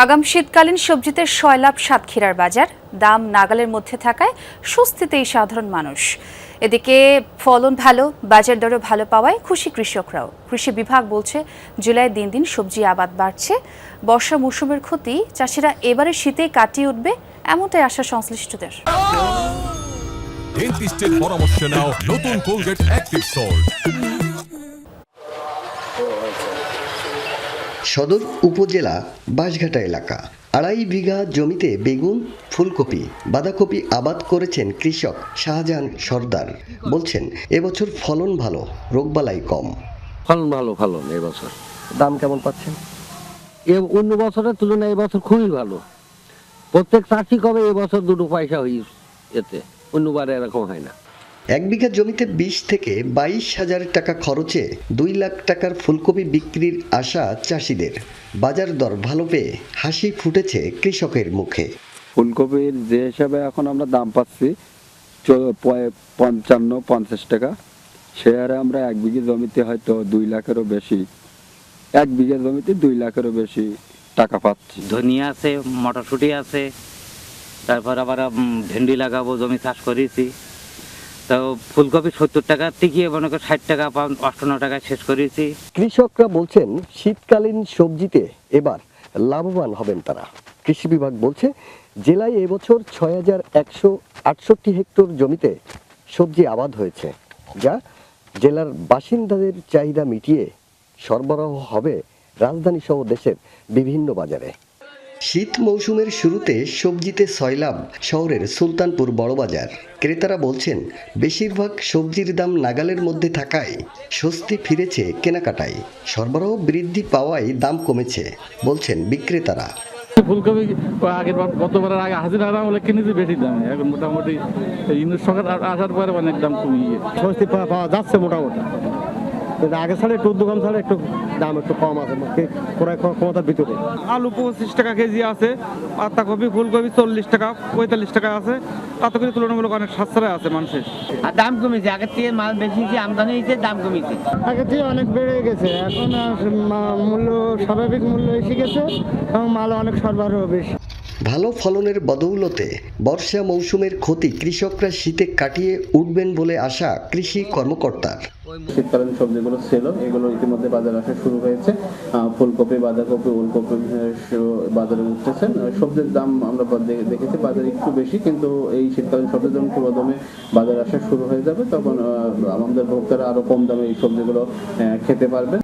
আগাম শীতকালীন সবজিতে সয়লাভ সাতক্ষীরার বাজার। দাম নাগালের মধ্যে থাকায় স্বস্তিতে এই সাধারণ মানুষ। এদিকে ফলন ভালো, বাজার দরও ভালো পাওয়ায় খুশি কৃষকরাও। কৃষি বিভাগ বলছে, জুলাই দিন দিন সবজি আবাদ বাড়ছে। বর্ষা মৌসুমের ক্ষতি, চাষিরা এবারে শীতে কাটিয়ে উঠবে এমনটাই আশা সংশ্লিষ্টদের। পরামর্শ নাও, নতুন সদর উপজেলা বাঁশঘাটা এলাকা। আড়াই বিঘা জমিতে বেগুন ফুলকপি বাঁধাকপি আবাদ করেছেন কৃষক শাহজাহান সর্দার। বলছেন এবছর ফলন ভালো রোগবালাই কম। ফলন ভালো ফলন এবছর। দাম কেমন পাচ্ছেন? এ অন্য বছরের তুলনায় এবছর খুবই ভালো। প্রত্যেক চাষি কবে এবছর দুটো পয়সা হই এতে। অন্যবারে এরকম হয় না। এক বিঘা জমিতে বিশ থেকে বাইশ হাজার টাকা খরচে দুই লাখ টাকার ফুলকপি বিক্রির আশা চাষিদের। বাজার দর ভালো পেয়ে হাসি ফুটেছে কৃষকের মুখে। ফুলকপির যে হিসাবে এখন আমরা দাম পাচ্ছি পঞ্চান্ন পঞ্চাশ টাকা। সে হারে আমরা এক বিঘে জমিতে হয়তো দুই লাখেরও বেশি এক বিঘে জমিতে দুই লাখেরও বেশি টাকা পাচ্ছি। ধনিয়া আছে মটরশুঁটি আছে তারপর আবার ভেন্ডি লাগাবো জমি চাষ করেছি। তো ফুলকপি সত্তর টাকা, টিকিয়ে মনে করো ষাট টাকা, পাউন্ড অষ্টান্ন টাকায় শেষ করেছি। কৃষকরা বলছেন, শীতকালীন সবজিতে এবার লাভবান হবেন তারা। কৃষি বিভাগ বলছে, জেলায় এবছর ছয় হাজার একশো আটষট্টি হেক্টর জমিতে সবজি আবাদ হয়েছে, যা জেলার বাসিন্দাদের চাহিদা মিটিয়ে সরবরাহ হবে রাজধানী সহ দেশের বিভিন্ন বাজারে। শীত মৌসুমের শুরুতে সবজিতে সয়লাভ শহরের সুলতানপুর বড়বাজার। ক্রেতারা বলছেন বেশিরভাগ সবজির দাম নাগালের মধ্যে থাকায় স্বস্তি ফিরেছে কেনাকাটায়। সরবরাহ বৃদ্ধি পাওয়ায় দাম কমেছে বলছেন বিক্রেতারা। ফুলকপি আগের বার গতবারের আগে হাজিরা দাম হলে কিনেছি বেশি দামে। এখন মোটামুটি ইন্দুর সরকার আসার পরে অনেক দাম কমিয়ে স্বস্তি পাওয়া যাচ্ছে মোটামুটি। কিন্তু আগে ছাড়া একটু দোকান ছাড়া একটু দাম একটু কম আছে কে- ক্রয় ক্ষম- ক্ষমতার ভিতরে? আলু পঁচিশ টাকা কেজি আছে পাতাকপি ফুলকপি চল্লিশ টাকা পঁয়তাল্লিশ টাকা আছে। তাতে করে তুলনামূলক অনেক সাশ্রয় আছে মানুষের। আর দাম কমেছে আগের থেকে মাল বেশি আমদানি হয়েছে দাম কমেছে। আগে থেকে অনেক বেড়ে গেছে এখন আর মূল্য স্বাভাবিক মূল্য এসে গেছে এবং মাল অনেক সরবরাহ বেশি। ভালো ফলনের বদৌলতে বর্ষা মৌসুমের ক্ষতি কৃষকরা শীতে কাটিয়ে উঠবেন বলে আশা কৃষি কর্মকর্তার। শীতকালীন সবজিগুলো ছিল এগুলো ইতিমধ্যে বাজারে আসা শুরু হয়েছে। ফুলকপি বাঁধাকপি ওলকপি বাজারে উঠতেছে। সবজির দাম আমরা দেখেছি বাজারে একটু বেশি কিন্তু এই শীতকালীন সবজির দাম পুরোদমে বাজারে আসা শুরু হয়ে যাবে। তখন আমাদের ভোক্তারা আরও কম দামে এই সবজিগুলো খেতে পারবে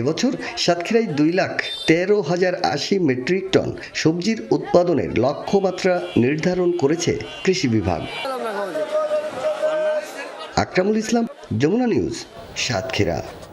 এবছর সাতক্ষীরায় দুই লাখ তেরো হাজার আশি মেট্রিক টন সবজির উৎপাদনের লক্ষ্যমাত্রা নির্ধারণ করেছে কৃষি বিভাগ। আকরামুল ইসলাম যমুনা নিউজ সাতক্ষীরা।